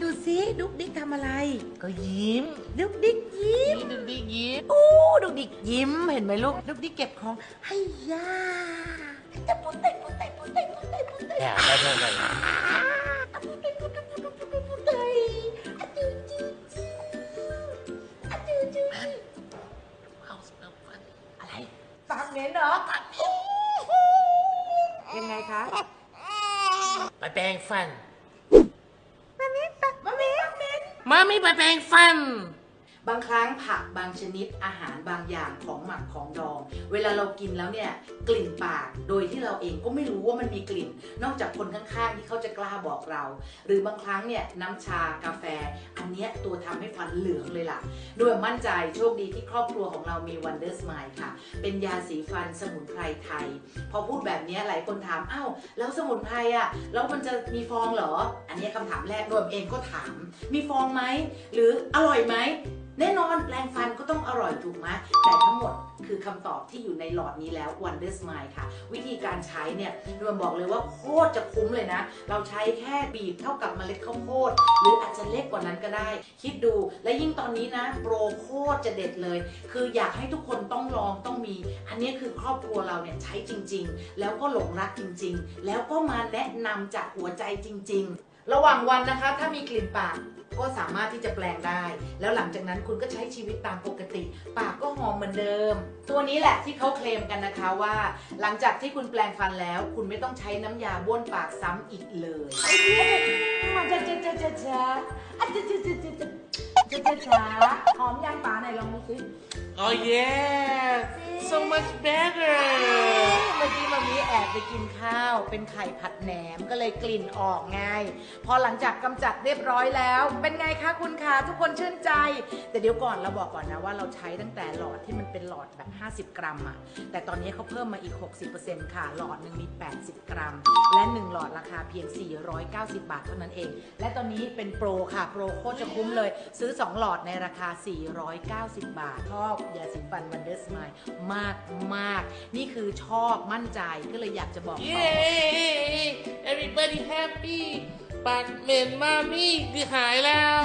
ดูสิดุกดิกทำอะไร ก็ยิ้มดุกดิกยิ้มนี่ดูดิยิ้มอู้ดุกดิกยิ้มเห็นไหมลูกดุกดิกเก็บของให้ย่าจะปุ๊ดเตะปุ๊ดเตะปุ๊ดเตะปุ๊ดเตะปุ๊ดเตะอย่าได้ได้ได้ยังไงคะ ไปแปรงฟัน Mommy, but ain't fun. บางครั้งผักบางชนิดอาหารบางอย่างของหมักของดอง เวลาเรากินแล้วเนี่ยกลิ่นปากโดยที่เราเองก็ไม่รู้ว่ามันมีกลิ่น นอกจากคนข้างๆที่เขาจะกล้าบอกเรา หรือบางครั้งเนี่ยน้ำชากาแฟ อันเนี้ยตัวทำให้ฟันเหลืองเลยล่ะด้วยมั่นใจโชคดีที่ครอบครัวของเรามี Wonder Smile ค่ะ เป็นยาสีฟันสมุนไพรไทย พอพูดแบบนี้หลายคนถามอ้าวแล้วสมุนไพรอะแล้วมันจะมีฟองเหรอ อันนี้ยคำถามแรกโดยเองก็ถาม มีฟองไหมหรืออร่อยไหมแน่นอนแรงฟันก็ต้องอร่อยถูกไหมแต่ทั้งหมดคือคำตอบที่อยู่ในหลอดนี้แล้ว Wonder Smile ค่ะ วิธีการใช้เนี่ยรวมบอกเลยว่าโคตรจะคุ้มเลยนะ เราใช้แค่บีบเท่ากับเมล็ดข้าวโพด หรืออาจจะเล็กกว่านั้นก็ได้ คิดดูและยิ่งตอนนี้นะโปรโคตรจะเด็ดเลย คืออยากให้ทุกคนต้องลองต้องมี อันนี้คือครอบครัวเราเนี่ยใช้จริง ๆ แล้วก็หลงรักจริง ๆ แล้วก็มาแนะนำจากหัวใจจริง ๆ ระหว่างวันนะคะถ้ามีกลิ่นปากก็สามารถที่จะแปลงได้ แล้วหลังจากนั้นคุณก็ใช้ชีวิตตามปกติ ปากก็หอมเหมือนเดิม ตัวนี้แหละที่เขาเคลมกันนะคะว่า หลังจากที่คุณแปลงฟันแล้ว คุณไม่ต้องใช้น้ำยาบ้วนปากซ้ำอีกเลยมันจะจะจะจะจะอะจะจะจะจะจะจะจะจะหอมยางป๋าไหนลองดูสิ Oh yeah so much better เมื่อกี้ มามีแอบไปกินข้าวเป็นไข่ผัดแหนมก็เลยกลิ่นออกไง พอหลังจากกำจัดเรียบร้อยแล้ว เป็นไงคะคุณคะทุกคนชื่นใจ แต่เดี๋ยวก่อนเราบอกก่อนนะว่าเราใช้ตั้งแต่หลอดที่มันเป็นหลอดแบบ 50 กรัมอะแต่ตอนนี้เขาเพิ่มมาอีก 60%ค่ะ หลอดหนึ่งมี 80 กรัม และ 1 หลอดราคาเพียง 490 บาทเท่านั้นเอง และตอนนี้เป็นโปรค่ะโปรโคตรจะคุ้มเลย ซื้อ 2 หลอดในราคา 490 บาทชอบยาสีฟันวันเดอร์สไมายมากมากนี่คือชอบมั่นใจก็เลยอยากจะบอกต่อ Yay everybody happy ปากเหม็นมามี่คือหายแล้ว